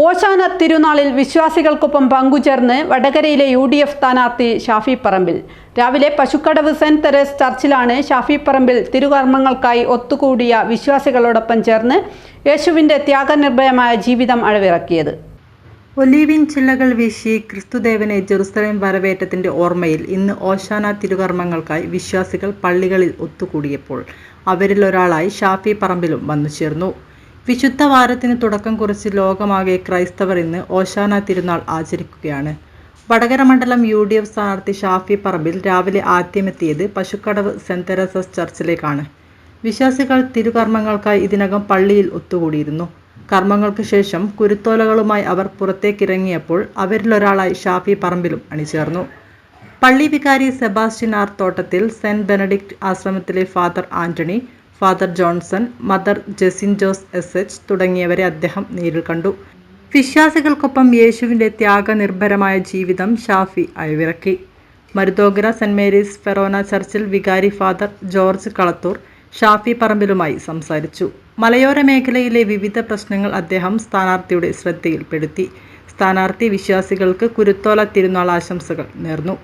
ഓശാന തിരുനാളിൽ വിശ്വാസികൾക്കൊപ്പം പങ്കുചേർന്ന് വടകരയിലെ U D F സ്ഥാനാർത്ഥി ഷാഫി പറമ്പിൽ. രാവിലെ പശുക്കടവ് സെന്റ് തെരേസ് ചർച്ചിലാണ് ഷാഫി പറമ്പിൽ തിരുകർമ്മങ്ങൾക്കായി ഒത്തുകൂടിയ വിശ്വാസികളോടൊപ്പം ചേർന്ന് യേശുവിന്റെ ത്യാഗനിർഭയമായ ജീവിതം അഴവിറക്കിയത്. ഒലീവിൻ ചില്ലകൾ വീശി ക്രിസ്തുദേവനെ ജെറുസലേം വരവേറ്റത്തിന്റെ ഓർമ്മയിൽ ഇന്ന് ഓശാന തിരുകർമ്മങ്ങൾക്കായി വിശ്വാസികൾ പള്ളികളിൽ ഒത്തുകൂടിയപ്പോൾ അവരിലൊരാളായി ഷാഫി പറമ്പിലും വന്നു ചേർന്നു വിശുദ്ധ വാരത്തിന് തുടക്കം കുറിച്ച് ലോകമാകെ ക്രൈസ്തവർ ഇന്ന് ഓശാന തിരുനാൾ ആചരിക്കുകയാണ്. വടകര മണ്ഡലം യു ഡി എഫ് സ്ഥാനാർത്ഥി ഷാഫി പറമ്പിൽ രാവിലെ ആദ്യമെത്തിയത് പശുക്കടവ് സെന്റ് തെരേസസ് ചർച്ചിലേക്കാണ്. വിശ്വാസികൾ തിരുകർമ്മങ്ങൾക്കായി ഇതിനകം പള്ളിയിൽ ഒത്തുകൂടിയിരുന്നു. കർമ്മങ്ങൾക്ക് ശേഷം കുരുത്തോലകളുമായി അവർ പുറത്തേക്കിറങ്ങിയപ്പോൾ അവരിലൊരാളായി ഷാഫി പറമ്പിലും അണിചേർന്നു. പള്ളി വികാരി Sebastian R Thottathil saint Benedict ആശ്രമത്തിലെ father Antony father Johnson mother Jesin Jose S H തുടങ്ങിയവരെ അദ്ദേഹം നേരിൽ കണ്ടു. വിശ്വാസികൾക്കൊപ്പം യേശുവിന്റെ ത്യാഗനിർഭരമായ ജീവിതം ഷാഫി അയവിറക്കി. മരുതോഗ്ര സെന്റ് മേരീസ് ഫെറോന ചർച്ചിൽ വികാരി ഫാദർ ജോർജ് കളത്തൂർ ഷാഫി പറമ്പിലുമായി സംസാരിച്ചു. മലയോര മേഖലയിലെ വിവിധ പ്രശ്നങ്ങൾ അദ്ദേഹം സ്ഥാനാർത്ഥിയുടെ ശ്രദ്ധയിൽപ്പെടുത്തി. സ്ഥാനാർത്ഥി വിശ്വാസികൾക്ക് കുരുത്തോല തിരുനാൾ ആശംസകൾ നേർന്നു.